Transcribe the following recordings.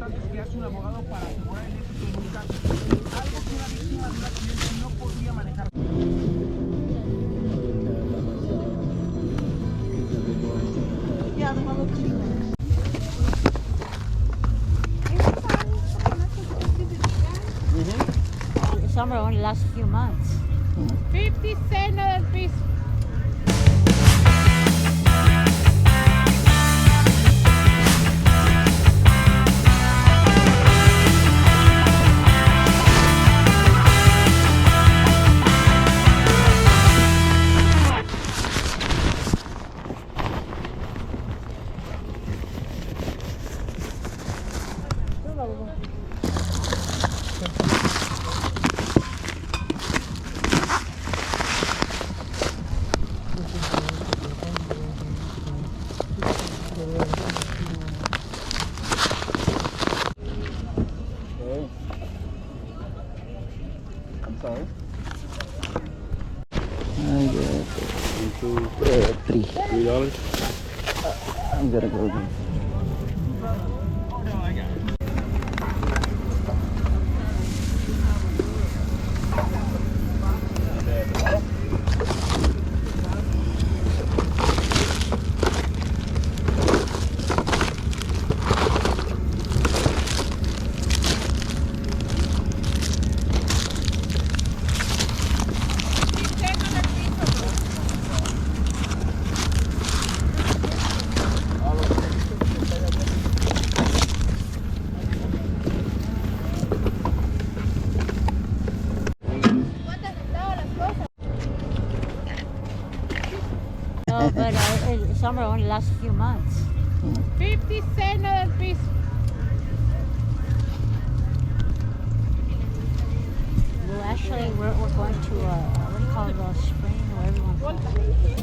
importante es que hace un abogado para asegurar el éxito en un caso. Algo que una víctima de un accidente no podría manejar. Summer only lasts a few months. 50 cent al piso. Let's go. Summer only lasts a few months. 50 cent al piso. Well, actually, we're, we're going to, uh, what do you call it, the spring or everyone.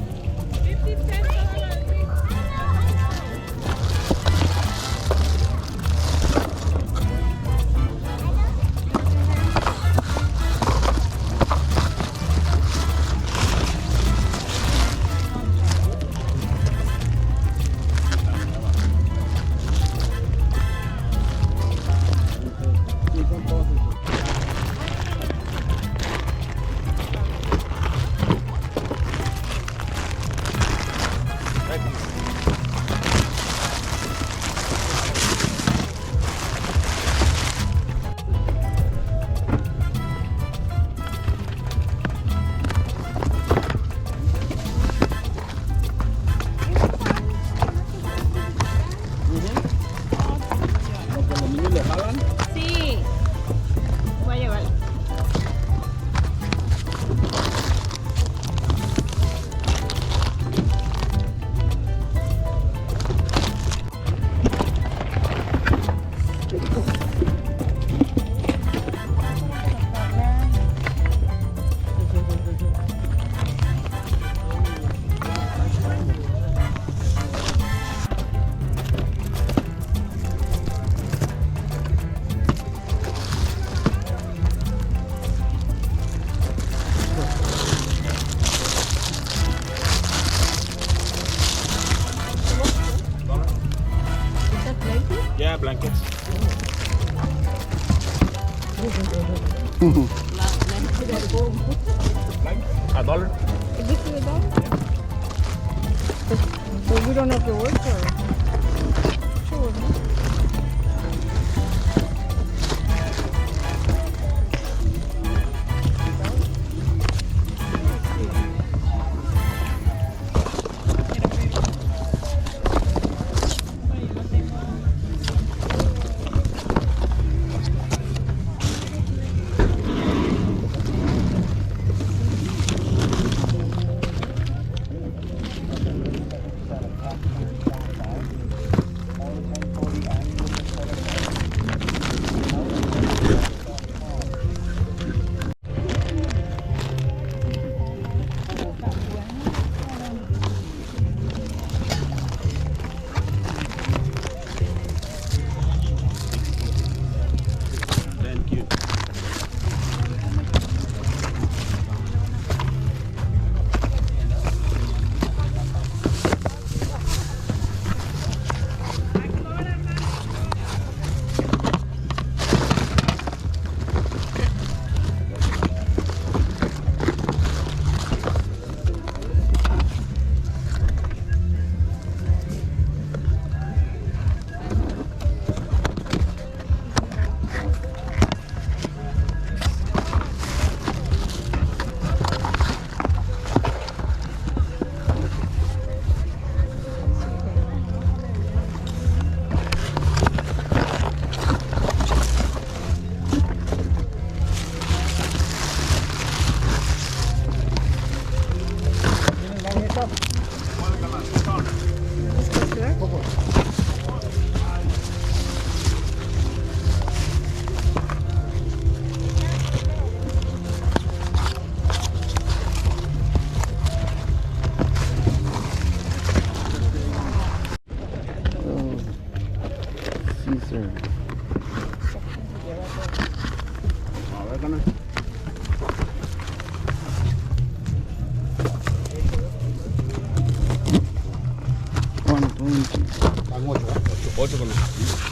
ちょっ。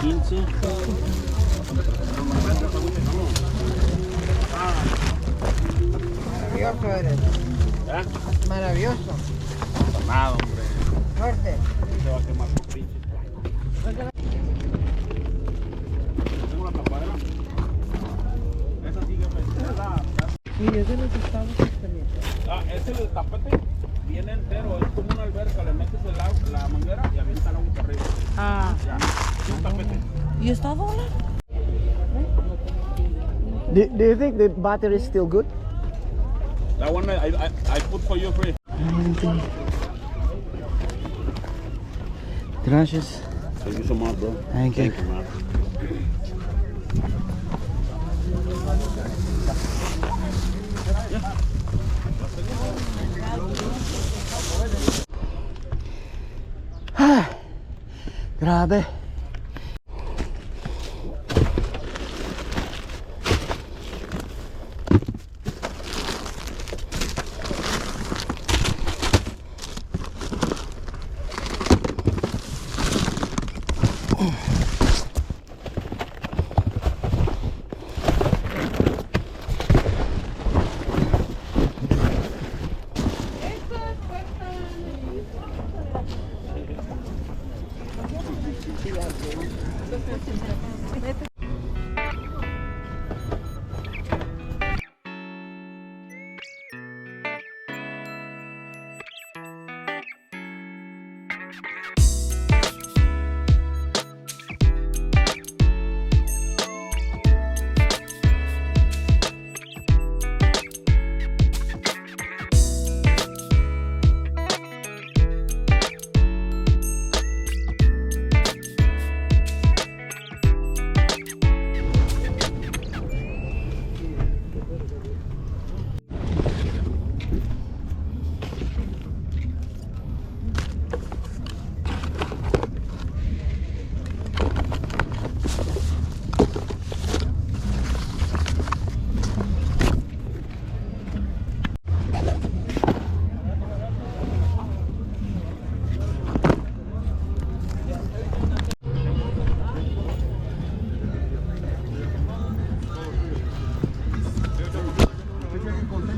15. Maravilloso eres. Maravilloso. Tomado, hombre. Fuerte. Se va a quemar por pinches. Tengo la tapadera. Esa sigue pensada. Y es de Ah, ¿ese es el tapete? Viene entero, es como una alberca, le metes el agua- la manguera y avienta el agua para arriba. Ah. Ya, es un tapete. ¿Y está dólar? Do, do you think the battery is still good? That one I, I, I put for you free. Gracias. Thank you so much, bro. Thank you. man. Grabe.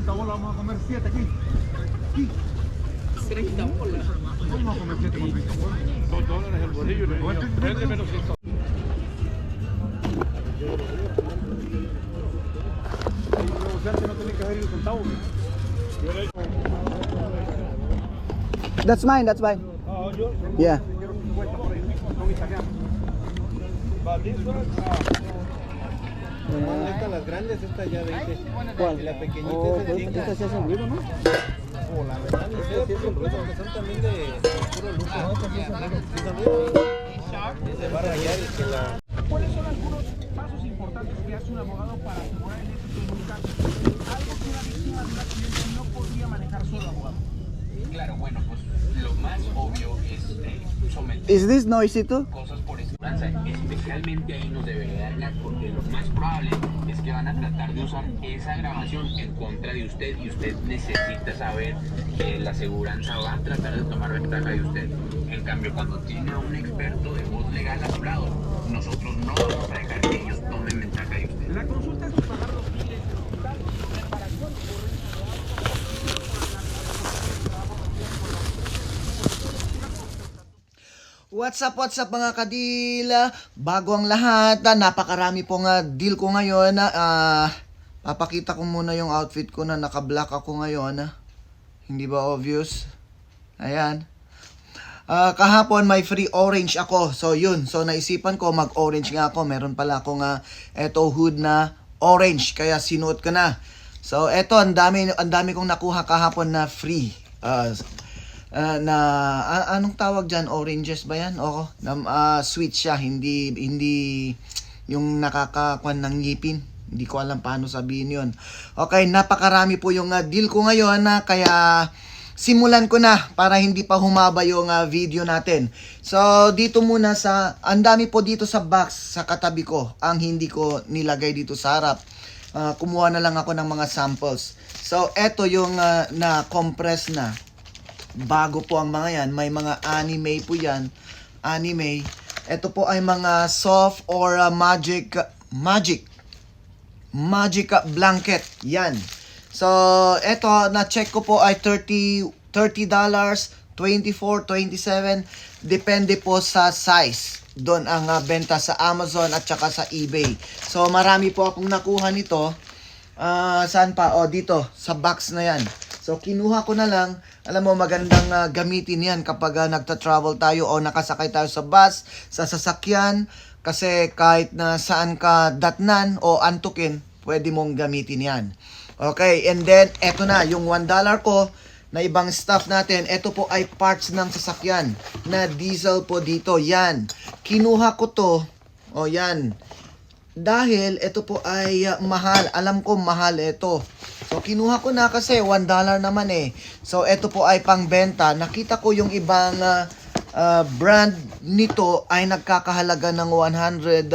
30 bolas, vamos a comer 7 aquí. Aquí. 30 bolas. Vamos a comer 7 con 30 bolas. 2 dólares el bolillo. Vende menos 100. That's mine, that's mine. Ah, oh, yours? Yeah. But this one, uh, esta las grandes, esta ya 20. ¿Cuál? La pequeñita Oh, es de pues, 100. esta sí hace ruido, ¿no? lujo, la verdad, ni sé si es un lujo, porque son también de puro lujo. ¿no? Estos sí son de- sí son de- y se va a rayar y que la... ¿Cuáles son algunos pasos importantes que hace un abogado para asegurar el éxito de un caso? Algo que una víctima de un accidente no podría manejar solo, abogado. Claro, bueno, pues lo más obvio es eh, someter Is this noisy too? cosas Especialmente ahí nos debería dar gas, porque lo más probable es que van a tratar de usar esa grabación en contra de usted y usted necesita saber que la aseguranza va a tratar de tomar ventaja de usted. En cambio, cuando tiene a un experto de voz legal a su lado, nosotros no vamos a dejar que ellos tomen ventaja de usted. La consulta es de What's up, what's up mga kadila? Bago ang lahat, ah, napakarami pong ah, deal ko ngayon. ah, papakita ko muna yung outfit ko na naka-black ako ngayon. ah. Hindi ba obvious? Ayan. Ah, kahapon may free orange ako. So yun, so naisipan ko mag-orange nga ako. Meron pala akong uh, eto hood na orange kaya sinuot ko na. So eto ang dami ang dami kong nakuha kahapon na free. Ah, ah, na a- anong tawag diyan? Oranges ba 'yan? Oo, na, ah, sweet siya, hindi hindi yung nakakakuan ng ngipin. Hindi ko alam paano sabihin 'yon. Okay, napakarami po yung ah, deal ko ngayon na kaya simulan ko na para hindi pa humaba yung ah, video natin. So, dito muna sa, ang dami po dito sa box sa katabi ko, ang hindi ko nilagay dito sa harap. Ah, kumuha na lang ako ng mga samples. So, eto yung ah, na-compress na. Bago po ang mga yan. May mga anime po yan. Anime. Ito po ay mga soft or ah, magic, magic Magic blanket. Yan. So, eto, na-check ko po ay 30 $30, 24, 27. Depende po sa size. Doon ang ah, benta sa Amazon at saka sa eBay. So, marami po akong nakuha nito. Ah, saan pa? O, dito. Sa box na yan. So, kinuha ko na lang. Alam mo, magandang ah, gamitin yan kapag ah, nagta-travel tayo o nakasakay tayo sa bus, sa sasakyan. Kasi kahit na saan ka datnan o antukin, pwede mong gamitin yan. Okay, and then, eto na, yung $1 ko na ibang stuff natin. Ito po ay parts ng sasakyan na diesel po dito. Yan. Kinuha ko to. O, yan. Dahil ito po ay uh, mahal. Alam ko mahal ito. So kinuha ko na kasi 1 dollar naman eh. So ito po ay pangbenta. Nakita ko yung ibang uh, uh, brand nito ay nagkakahalaga ng 140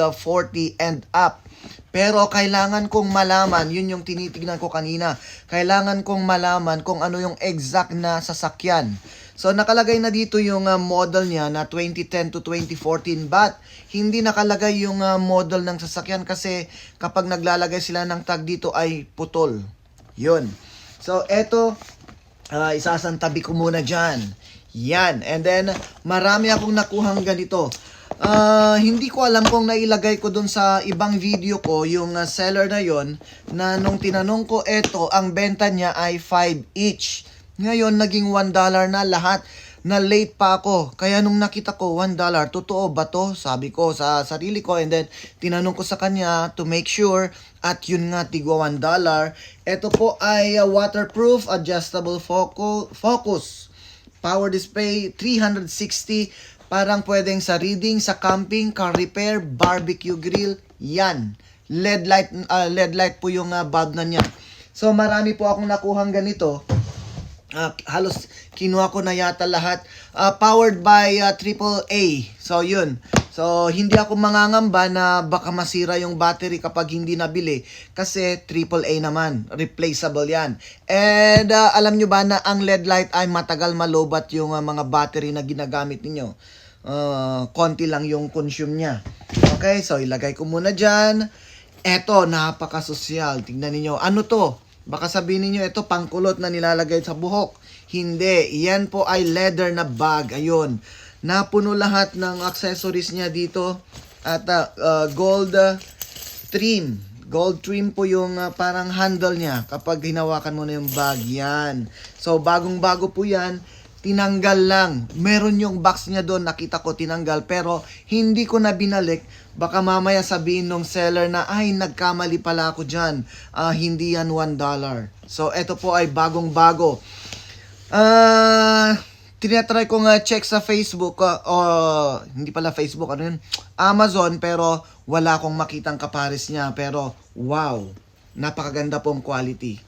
and up. Pero kailangan kong malaman, yun yung tinitignan ko kanina. Kailangan kong malaman kung ano yung exact na sasakyan. So nakalagay na dito yung uh, model niya na 2010 to 2014 but hindi nakalagay yung uh, model ng sasakyan kasi kapag naglalagay sila ng tag dito ay putol. Yun. So eto uh, isasantabi ko muna dyan. Yan. And then marami akong nakuhang ganito. Ah, hindi ko alam kung nailagay ko dun sa ibang video ko yung uh, seller na yon na nung tinanong ko eto ang benta niya ay 5 each. Ngayon, naging $1 na lahat. Na late pa ako. Kaya nung nakita ko, $1, totoo ba to? Sabi ko sa sarili ko. And then, tinanong ko sa kanya to make sure. At yun nga, tigwa $1. Ito po ay uh, waterproof, adjustable focus. Power display, 360. Parang pwedeng sa reading, sa camping, car repair, barbecue grill. Yan. LED light, uh, LED light po yung uh, bulb na niya. So, marami po akong nakuhang ganito. Ah, halos kinuha ko na yata lahat. Ah, powered by ah, AAA. So, yun. So, hindi ako mangangamba na baka masira yung battery kapag hindi nabili. Kasi AAA naman. Replaceable yan. And ah, alam nyo ba na ang LED light ay matagal malobat yung ah, mga battery na ginagamit ninyo. Ah, konti lang yung consume niya. Okay, so ilagay ko muna dyan. Eto, napakasosyal. Tingnan niyo Ano to? Baka sabihin niyo ito pangkulot na nilalagay sa buhok. Hindi. Yan po ay leather na bag. Ayun. Napuno lahat ng accessories niya dito. At ah, gold ah, trim. Gold trim po yung ah, parang handle niya kapag hinawakan mo na yung bag. Yan. So, bagong-bago po yan. Tinanggal lang. Meron yung box niya doon. Nakita ko tinanggal. Pero, hindi ko na binalik. Baka mamaya sabihin nung seller na, ay, nagkamali pala ako dyan. Ah, hindi yan $1. So, ito po ay bagong-bago. Ah, tinatry ko nga check sa Facebook ah, o hindi pala Facebook ano yun, Amazon pero wala akong makitang kapares niya pero wow, napakaganda pong quality.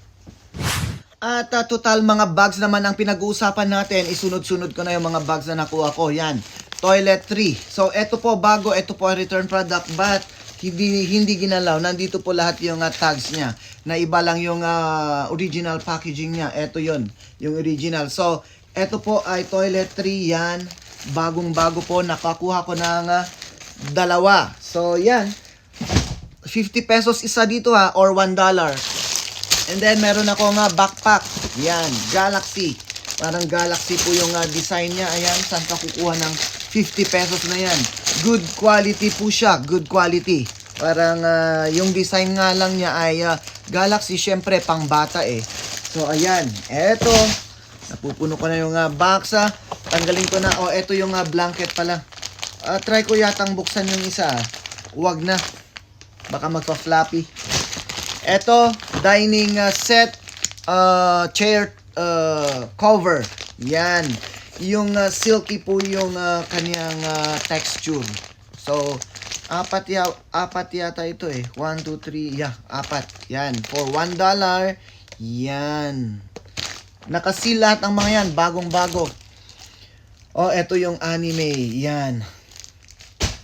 At ah, total mga bags naman ang pinag-uusapan natin. Isunod-sunod ko na yung mga bags na nakuha ko. Yan. Toiletry. So, eto po bago. Eto po return product. But, hindi, hindi ginalaw. Nandito po lahat yung ah, tags niya. Na iba lang yung ah, original packaging niya. Eto yon Yung original. So, eto po ay toiletry. Yan. Bagong-bago po. Nakakuha ko ng ah, dalawa. So, yan. 50 pesos isa dito ha. Or 1 dollar. And then, meron ako nga backpack. Yan, Galaxy. Parang Galaxy po yung ah, design niya. Ayan, saan ka kukuha ng 50 pesos na yan. Good quality po siya. Good quality. Parang ah, yung design nga lang niya ay ah, Galaxy, syempre, pang bata eh. So, ayan. Eto. Napupuno ko na yung ah, box ah. Tanggalin ko na. Oh, eto yung ah, blanket pala. Ah, try ko yatang buksan yung isa. Huwag na. Baka magpa-floppy. Eto, dining uh, set, uh, chair uh, cover. Yan. Yung uh, silky po yung uh, kanyang uh, texture. So, apat, ya apat yata ito eh. 1, 2, 3, yeah, apat. Yan. For 1 dollar, yan. Nakasil lahat ng mga yan. Bagong-bago. Oh, eto yung anime. Yan.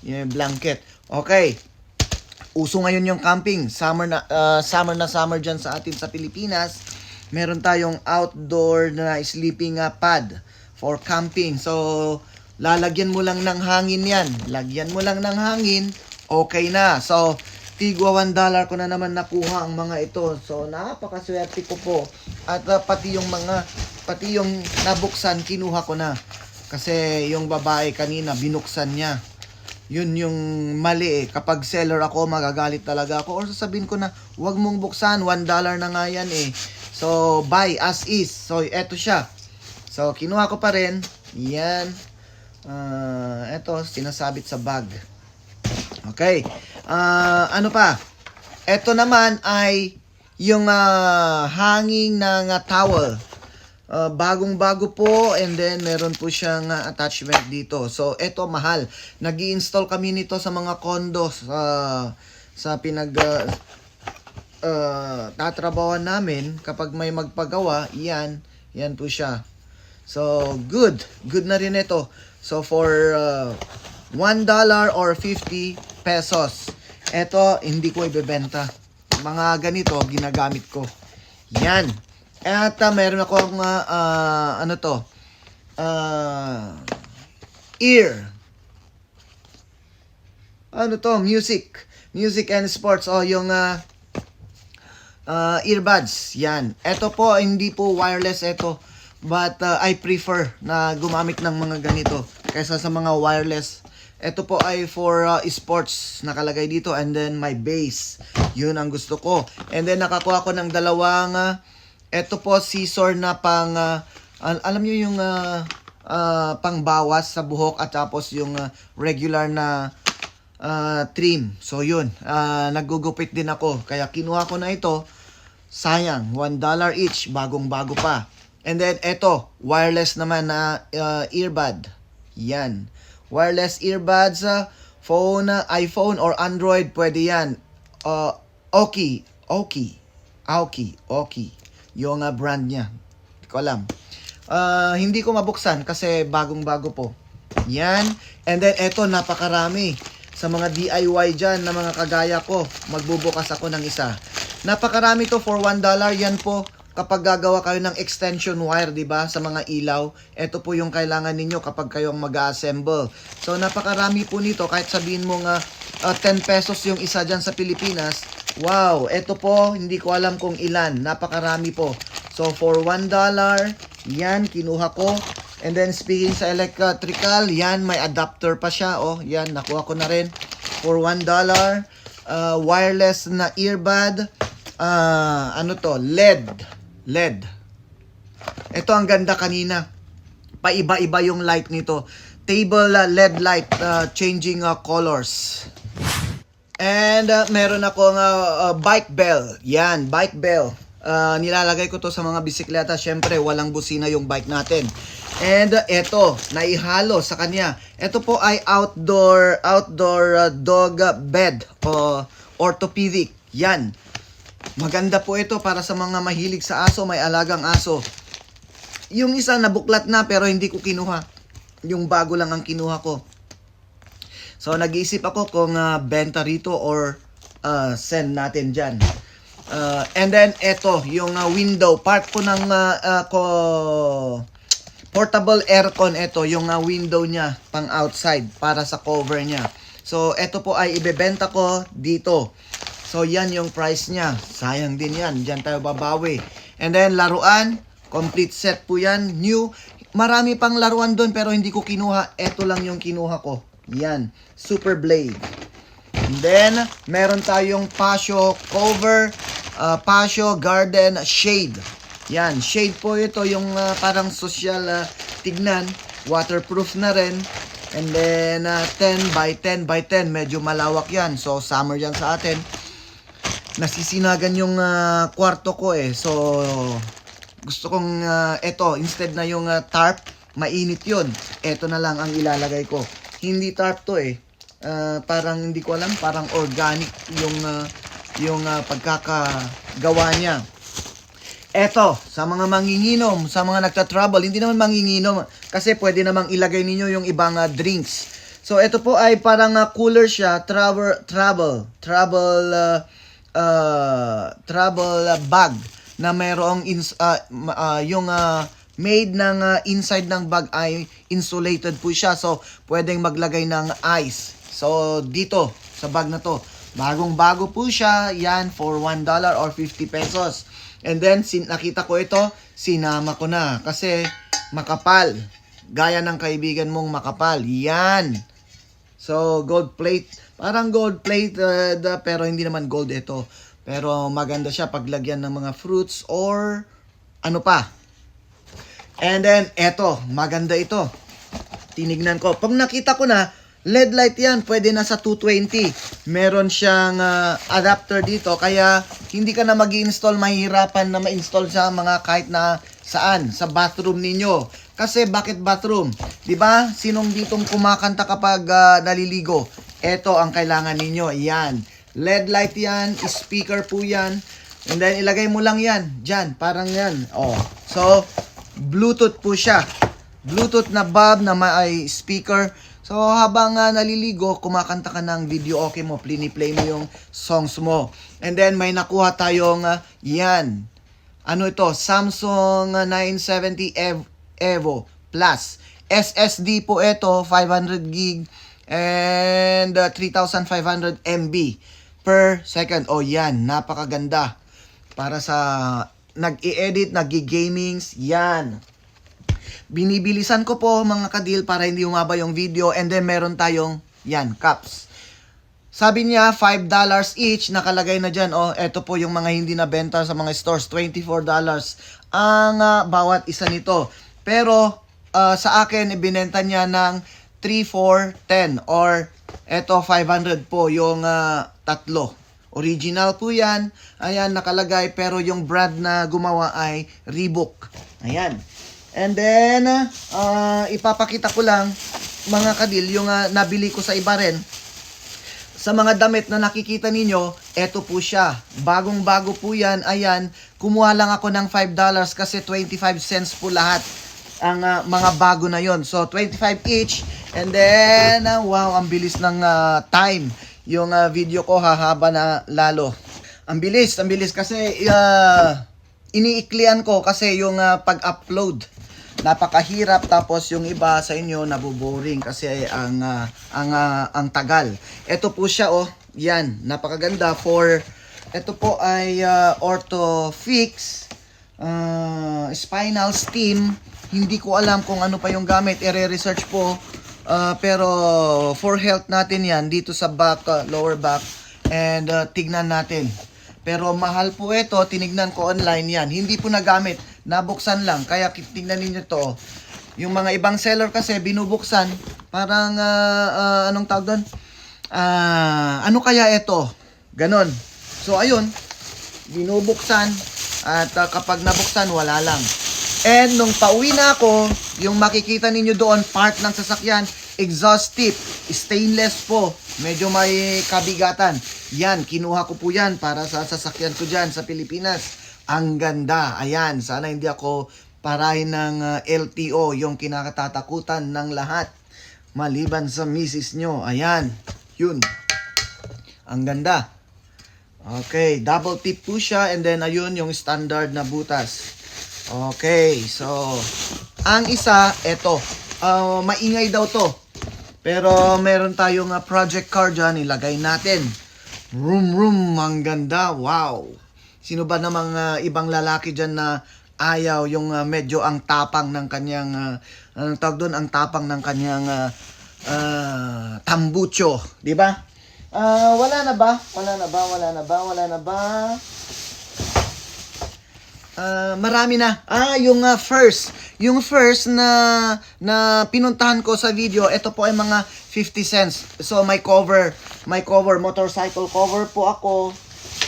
Yung blanket. Okay uso ngayon yung camping. Summer na uh, summer na summer diyan sa atin sa Pilipinas. Meron tayong outdoor na sleeping uh, pad for camping. So lalagyan mo lang ng hangin 'yan. Lagyan mo lang ng hangin, okay na. So tigwa 1 dollar ko na naman nakuha ang mga ito. So napakaswerte ko po. At uh, pati yung mga pati yung nabuksan kinuha ko na. Kasi yung babae kanina binuksan niya yun yung mali eh. Kapag seller ako, magagalit talaga ako. Or sasabihin ko na, wag mong buksan, 1 dollar na nga yan eh. So, buy as is. So, eto siya. So, kinuha ko pa rin. Yan. Uh, eto, sinasabit sa bag. Okay. Ah, ano pa? Eto naman ay yung ah, hanging ng ah, towel. Uh, bagong-bago po and then meron po siyang uh, attachment dito. So eto mahal. Nag-i-install kami nito sa mga condos uh, sa pinag uh, uh, tatrabawan namin kapag may magpagawa, yan, yan po siya. So good, good na rin ito. So for uh, $1 or 50 pesos. Eto hindi ko ibebenta. Mga ganito ginagamit ko. Yan. At uh, meron ako ang uh, uh, ano to? Uh, ear. Ano to? Music. Music and sports. O, yung uh, uh, earbuds. Yan. Ito po, hindi po wireless ito. But uh, I prefer na gumamit ng mga ganito kaysa sa mga wireless. Ito po ay for uh, sports nakalagay dito and then my bass. Yun ang gusto ko. And then nakakuha ko ng dalawang uh, ito po scissor na pang uh, al- alam niyo yung uh, uh, pangbawas sa buhok at tapos yung uh, regular na uh, trim. So yun, uh, naggugupit din ako. Kaya kinuha ko na ito. Sayang, $1 each, bagong-bago pa. And then eto, wireless naman na uh, earbud. Yan. Wireless earbuds, uh, phone, uh, iPhone or Android, pwede yan. Uh, Oki, Oki, Aoki, Oki. Yung uh, brand niya. Hindi ko alam. Uh, hindi ko mabuksan kasi bagong-bago po. Yan. And then eto, napakarami. Sa mga DIY dyan na mga kagaya ko, magbubukas ako ng isa. Napakarami to for $1. Yan po kapag gagawa kayo ng extension wire, 'di ba, sa mga ilaw, ito po yung kailangan ninyo kapag kayo ang mag-assemble. So napakarami po nito kahit sabihin mo nga uh, 10 pesos yung isa diyan sa Pilipinas. Wow, ito po hindi ko alam kung ilan, napakarami po. So for 1 dollar, yan kinuha ko. And then speaking sa electrical, yan may adapter pa siya. Oh, yan nakuha ko na rin for 1 dollar. Uh, wireless na earbud. Uh, ano to? LED. LED. Ito ang ganda kanina. Paiba-iba yung light nito. Table uh, LED light uh, changing uh, colors. And uh, meron akong uh, uh, bike bell. Yan, bike bell. Ah, nilalagay ko to sa mga bisikleta. Syempre, walang busina yung bike natin. And uh, eto, naihalo sa kanya. Ito po ay outdoor outdoor uh, dog uh, bed o orthopedic. Yan. Maganda po ito para sa mga mahilig sa aso, may alagang aso. Yung isa nabuklat na pero hindi ko kinuha. Yung bago lang ang kinuha ko. So nag-iisip ako kung ah, benta rito or ah, send natin dyan. Ah, and then eto, yung ah, window, part po ng ah, ah, ko portable aircon ito, yung ah, window niya pang outside para sa cover niya. So ito po ay ibebenta ko dito. So yan yung price niya. Sayang din yan. Diyan tayo babawi. And then laruan, complete set po yan. New. Marami pang laruan doon pero hindi ko kinuha. Ito lang yung kinuha ko. Yan. Super Blade. And then, meron tayong Pasio cover, uh, Pasio garden shade. Yan, shade po ito yung ah, parang social ah, tignan, waterproof na rin. And then ah, 10 by 10 by 10, medyo malawak yan. So summer yan sa atin. Nasisinagan yung ah, kwarto ko eh. So gusto kong ah, eto, instead na yung ah, tarp, mainit yun. Eto na lang ang ilalagay ko. Hindi tarp to eh. Ah, parang hindi ko alam, parang organic yung ah, yung ah, pagkakagawa niya. Eto, sa mga manginginom, sa mga nagta-travel, hindi naman manginginom kasi pwede namang ilagay ninyo yung ibang ah, drinks. So ito po ay parang ah, cooler siya, travel travel travel ah, ah, travel bag na mayroong ins ma- ah, yung ah, made ng ah, inside ng bag ay insulated po siya. So pwedeng maglagay ng ice. So dito sa bag na to, bagong bago po siya, yan for $1 or 50 pesos. And then, sin nakita ko ito, sinama ko na. Kasi, makapal. Gaya ng kaibigan mong makapal. Yan. So, gold plate. Parang gold plate, uh, pero hindi naman gold ito. Pero maganda siya paglagyan ng mga fruits or ano pa. And then, eto, maganda ito. Tinignan ko. Pag nakita ko na, LED light yan, pwede na sa 220. Meron siyang ah, adapter dito, kaya hindi ka na mag install mahirapan na ma-install sa mga kahit na saan, sa bathroom ninyo. Kasi bakit bathroom? 'Di ba? Sinong ditong kumakanta kapag ah, naliligo? Ito ang kailangan ninyo. Yan. LED light yan, speaker po yan. And then ilagay mo lang yan, diyan, parang yan. Oh. So, Bluetooth po siya. Bluetooth na bulb na may speaker. So habang ah, naliligo, kumakanta ka ng video okay mo, plini-play mo yung songs mo. And then may nakuha tayong ah, yan. Ano ito? Samsung ah, 970 Ev- Evo Plus. SSD po ito, 500 gig and ah, 3500 MB per second. Oh yan, napakaganda. Para sa nag-i-edit, nag-gamings, yan binibilisan ko po mga kadil para hindi umaba yung video and then meron tayong yan, cups. Sabi niya $5 each, nakalagay na dyan, oh, eto po yung mga hindi nabenta sa mga stores, $24 ang ah, bawat isa nito. Pero ah, sa akin, ibinenta niya ng 3, 4, 10 or eto 500 po yung ah, tatlo. Original po yan. Ayan, nakalagay. Pero yung brand na gumawa ay Reebok. Ayan. And then, ah, ipapakita ko lang, mga kadil, yung ah, nabili ko sa iba rin. Sa mga damit na nakikita ninyo, eto po siya. Bagong-bago po yan. Ayan, kumuha lang ako ng $5 kasi 25 cents po lahat ang ah, mga bago na yon. So, 25 each. And then, ah, wow, ang bilis ng ah, time. Yung ah, video ko hahaba na lalo. Ang bilis, ang bilis kasi ah, iniiklian ko kasi yung ah, pag-upload napakahirap tapos yung iba sa inyo naboboring kasi ang ah, ang ah, ang tagal. Ito po siya oh, yan, napakaganda for ito po ay uh, Orthofix ah, spinal steam. Hindi ko alam kung ano pa yung gamit, ire-research po. Ah, pero for health natin yan dito sa back, ah, lower back and ah, tignan natin. Pero mahal po ito, tinignan ko online yan. Hindi po nagamit, nabuksan lang. Kaya tingnan ninyo to. Yung mga ibang seller kasi binubuksan, parang ah, ah, anong tawag doon? Ah, ano kaya ito? Ganon. So ayun, binubuksan. At ah, kapag nabuksan, wala lang. And nung pauwi na ako, yung makikita ninyo doon, part ng sasakyan, exhaust tip, stainless po, medyo may kabigatan. Yan, kinuha ko po yan para sa sasakyan ko dyan sa Pilipinas. Ang ganda, ayan, sana hindi ako parahin ng ah, LTO, yung kinakatatakutan ng lahat. Maliban sa misis nyo, ayan, yun. Ang ganda. Okay, double tip po siya and then ayun yung standard na butas. Okay, so ang isa, eto. Ah, maingay daw to. Pero meron tayong ah, project car dyan, ilagay natin. Room room, ang ganda. Wow. Sino ba namang ah, ibang lalaki dyan na ayaw yung ah, medyo ang tapang ng kanyang ah, anong tawag doon ang tapang ng kanyang ah, ah, tambucho, di ba? Ah, wala na ba? Wala na ba? Wala na ba? Wala na ba? Ah, marami na. Ah, yung ah, first, yung first na na pinuntahan ko sa video, ito po ay mga 50 cents. So may cover, may cover motorcycle cover po ako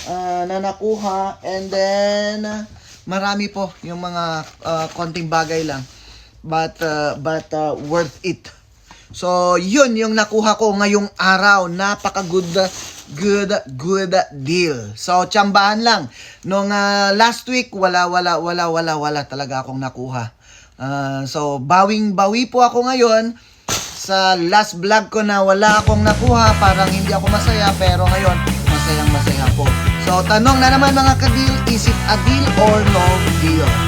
ah, na nakuha and then marami po yung mga ah, konting bagay lang. But ah, but ah, worth it. So, yun yung nakuha ko ngayong araw. Napaka-good, good, good deal. So, tsambahan lang. Nung ah, last week, wala, wala, wala, wala, wala talaga akong nakuha. Ah, so, bawing-bawi po ako ngayon sa last vlog ko na wala akong nakuha. Parang hindi ako masaya, pero ngayon, masayang masaya po. So, tanong na naman mga kadil, is it a deal or no deal?